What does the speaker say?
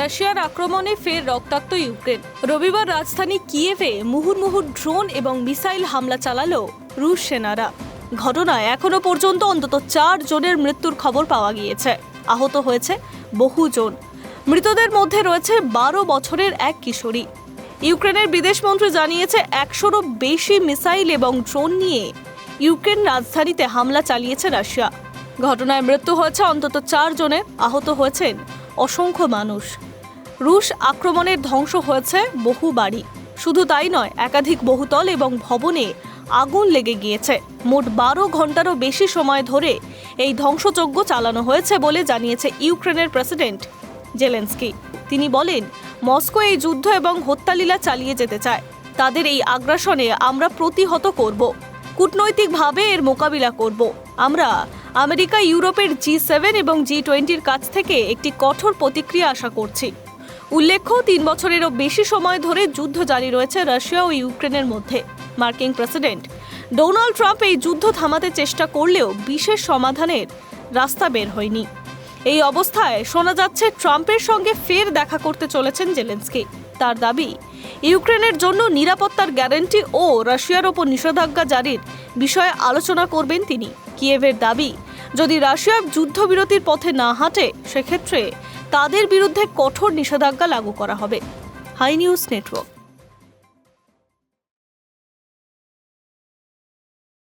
রাশিয়ার আক্রমণে ফের রক্তাক্ত ইউক্রেন। রবিবার রাজধানী কিয়েভে মুহুর্মুহুর ড্রোন এবং মিসাইল হামলা চালালো রুশ সেনারা। ঘটনায় এখনও পর্যন্ত অন্তত চার জনের মৃত্যুর খবর পাওয়া গিয়েছে। আহত হয়েছে বহুজন মৃতদের মধ্যে রয়েছে বারো বছরের এক কিশোরী। ইউক্রেনের বিদেশমন্ত্রী জানিয়েছে একশোরও বেশি মিসাইল এবং ড্রোন নিয়ে ইউক্রেন রাজধানীতে হামলা চালিয়েছে রাশিয়া। ঘটনায় মৃত্যু হয়েছে অন্তত চার জনের। আহত হয়েছেন অসংখ্য মানুষ। রুশ আক্রমণের ধ্বংস হয়েছে বহু বাড়ি। শুধু তাই নয়, একাধিক বহুতল এবং ভবনে আগুন লেগে গিয়েছে। মোট বারো ঘন্টারও বেশি সময় ধরে এই ধ্বংসযজ্ঞ চালানো হয়েছে বলে জানিয়েছে ইউক্রেনের প্রেসিডেন্ট জেলেন্সকি। তিনি বলেন, মস্কো এই যুদ্ধ এবং হত্যালীলা চালিয়ে যেতে চায়। তাদের এই আগ্রাসনে আমরা প্রতিহত করব। কূটনৈতিকভাবে এর মোকাবিলা করব। আমরা আমেরিকা, ইউরোপের জি সেভেন এবং জি টোয়েন্টির কাছ থেকে একটি কঠোর প্রতিক্রিয়া আশা করছি। উল্লেখ্য, তিন বছরেরও বেশি সময় ধরে যুদ্ধ জারি রয়েছে রাশিয়া ও ইউক্রেনের মধ্যে। মার্কিন প্রেসিডেন্ট ডোনাল্ড ট্রাম্প এই যুদ্ধ থামাতে চেষ্টা করলেও বিশেষ সমাধানের রাস্তা বের হয়নি। এই অবস্থায় শোনা যাচ্ছে, ট্রাম্পের সঙ্গে ফের দেখা করতে চলেছেন জেলেন্সকি। তার দাবি, ইউক্রেনের জন্য নিরাপত্তার গ্যারান্টি ও রাশিয়ার ওপর নিষেধাজ্ঞা জারির বিষয়ে আলোচনা করবেন তিনি। কিয়েভের দাবি যদি রাশিয়া যুদ্ধবিরতির পথে না হাঁটে, সেক্ষেত্রে তাদের বিরুদ্ধে কঠোর নিষেধাজ্ঞা লাগু করা হবে। Hi news network.